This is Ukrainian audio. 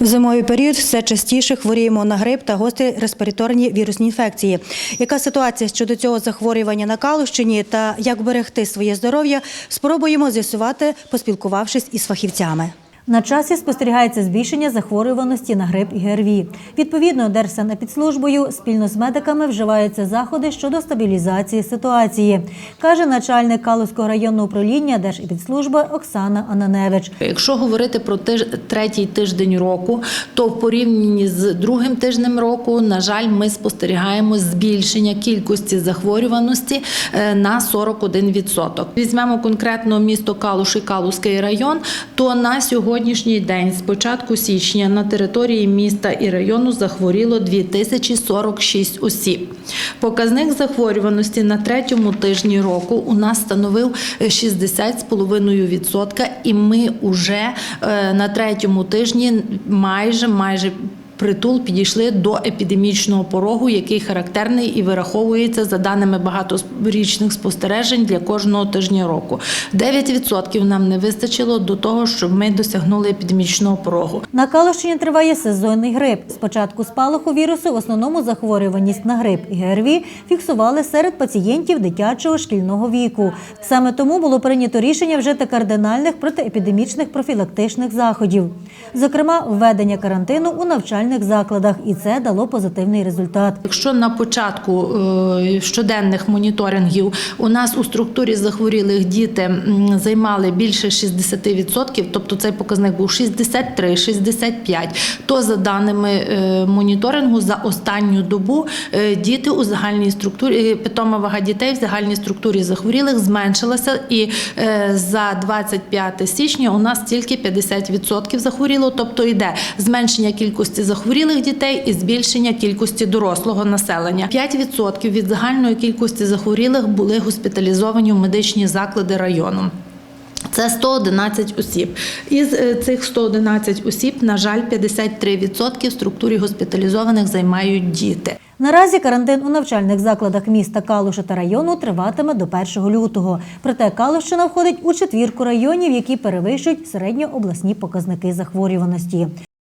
В зимовий період все частіше хворіємо на грип та гострі респіраторні вірусні інфекції. Яка ситуація щодо цього захворювання на Калущині та як берегти своє здоров'я, спробуємо з'ясувати, поспілкувавшись із фахівцями. На часі спостерігається збільшення захворюваності на грип і ГРВІ. Відповідно, Держсанепідслужбою спільно з медиками вживаються заходи щодо стабілізації ситуації, каже начальник Калузького районного управління Держепідслужби Оксана Ананевич. Якщо говорити про тиж... третій тиждень року, то в порівнянні з другим тижнем року, на жаль, ми спостерігаємо збільшення кількості захворюваності е, на 41%. Візьмемо конкретно місто Калуш і Калузький район, то на сьогоднішній день, з початку січня, на території міста і району захворіло 2046 осіб. Показник захворюваності на третьому тижні року у нас становив е, 60,5%, і ми вже е, на третьому тижні майже майже. Притул підійшли до епідемічного порогу, який характерний і вираховується за даними багаторічних спостережень для кожного тижня року. 9% нам не вистачило до того, щоб ми досягнули епідемічного порогу. На Калущині триває сезонний грип. З початку спалаху вірусу в основному захворюваність на грип і ГРВІ фіксували серед пацієнтів дитячого шкільного віку. Саме тому було прийнято рішення вжити кардинальних протиепідемічних профілактичних заходів, зокрема, введення карантину у навчальних закладах, і це дало позитивний результат. Якщо на початку е, щоденних моніторингів у нас у структурі захворілих діти займали більше 60%, тобто цей показник був 63-65, то за даними е, моніторингу за останню добу е, діти у загальній структурі, питома вага дітей в загальній структурі захворілих зменшилася, і за 25 січня у нас тільки 50% захворіло, тобто йде зменшення кількості захворілих дітей і збільшення кількості дорослого населення. 5% від загальної кількості захворілих були госпіталізовані в медичні заклади району. Це 111 осіб. Із е, цих 111 осіб, на жаль, 53% в структурі госпіталізованих займають діти. Наразі карантин у навчальних закладах міста Калуша та району триватиме до 1 лютого. Проте Калущина входить у четвірку районів, які перевищують середньообласні показники захворюваності.